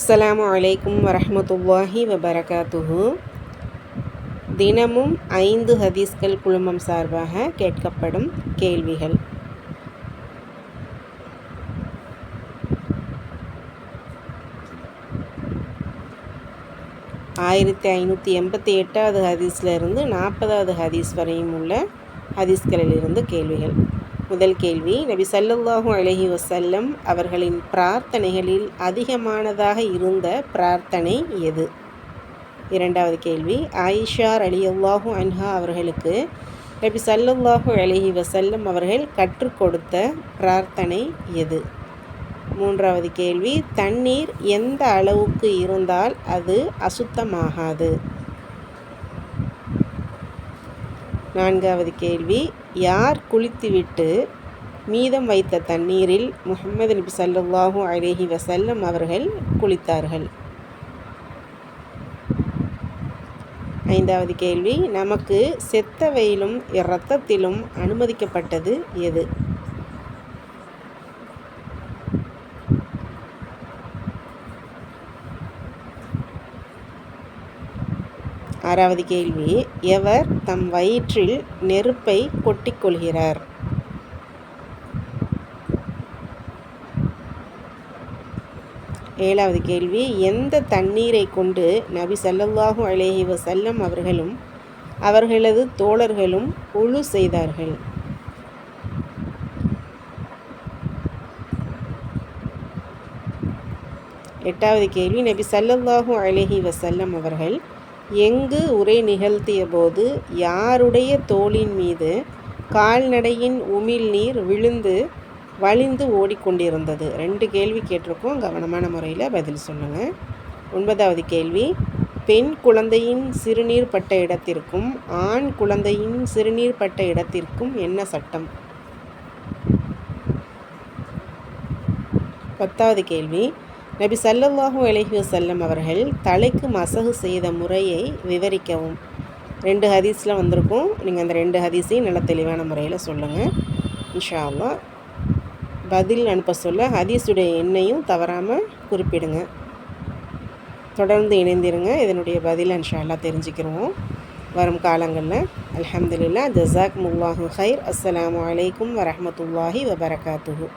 அஸ்லாம் அலைக்கும் வரமத்துல்லாஹி வபரகாத்துஹு. தினமும் ஐந்து ஹதீஸ்கள் குழுமம் சார்பாக கேட்கப்படும் கேள்விகள். ஆயிரத்தி ஐநூற்றி எண்பத்தி எட்டாவது ஹதீஸ்லேருந்து நாற்பதாவது ஹதீஸ் வரையும் உள்ள ஹதீஸ்களிலிருந்து கேள்விகள். முதல் கேள்வி. நபி சல்லுல்லாஹூ அலஹி வசல்லம் அவர்களின் பிரார்த்தனைகளில் அதிகமானதாக இருந்த பிரார்த்தனை எது? இரண்டாவது கேள்வி. ஆயிஷார் அலி அல்லாஹூ அன்ஹா அவர்களுக்கு நபி சல்லுல்லாஹூ அலஹி வசல்லம் அவர்கள் கற்றுக் கொடுத்த பிரார்த்தனை எது? மூன்றாவது கேள்வி. தண்ணீர் எந்த அளவுக்கு இருந்தால் அது அசுத்தமாகாது. நான்காவது கேள்வி. யார் குளித்துவிட்டு மீதம் வைத்த தண்ணீரில் முகமது நபி சல்லாஹூ அலேஹி வசல்லம் அவர்கள் குளித்தார்கள்? ஐந்தாவது கேள்வி. நமக்கு செத்தவையிலும் இரத்தத்திலும் அனுமதிக்கப்பட்டது எது? ஆறாவது கேள்வி. எவர் தம் வயிற்றில் நெருப்பை கொட்டிக்கொள்கிறார்? ஏழாவது கேள்வி. எந்த தண்ணீரை கொண்டு நபி சல்லல்லாஹூ அலேஹி வசல்லம் அவர்களும் அவர்களது தோழர்களும் உழு செய்தார்கள்? எட்டாவது கேள்வி. நபி சல்லல்லாஹூ அலேஹி வசல்லம் அவர்கள் எங்கு உரை நிகழ்த்திய போது யாருடைய தோளின் மீது கால்நடையின் உமிழ் நீர் விழுந்து வழிந்து ஓடிக்கொண்டிருந்தது? ரெண்டு கேள்வி கேட்டிருக்கோம். கவனமான முறையில் பதில் சொல்லுங்கள் ஒன்பதாவது கேள்வி. பெண் குழந்தையின் சிறுநீர் பட்ட இடத்திற்கும் ஆண் குழந்தையின் சிறுநீர் பட்ட இடத்திற்கும் என்ன சட்டம்? பத்தாவது கேள்வி. நபி சல்லல்லாஹூ அலஹி வசல்லம் அவர்கள் தலைக்கு மசகு செய்த முறையை விவரிக்கவும். ரெண்டு ஹதீஸில் வந்திருக்கும். நீங்கள் அந்த ரெண்டு ஹதீஸையும் நல்ல தெளிவான முறையில் சொல்லுங்கள் இன்ஷா அல்லா பதில் அனுப்ப சொல்ல ஹதீஸுடைய எண்ணையும் தவறாமல் குறிப்பிடுங்க. தொடர்ந்து இணைந்திருங்க. இதனுடைய பதில் இன்ஷா அல்லா தெரிஞ்சுக்கிறோம் வரும் காலங்களில். அலமதுல்லா ஜசாக் முல்லாஹு ஹைர் அஸ்லாம் வலைக்கம் வரமத்துல்லாஹி வபரகாத்துஹூ.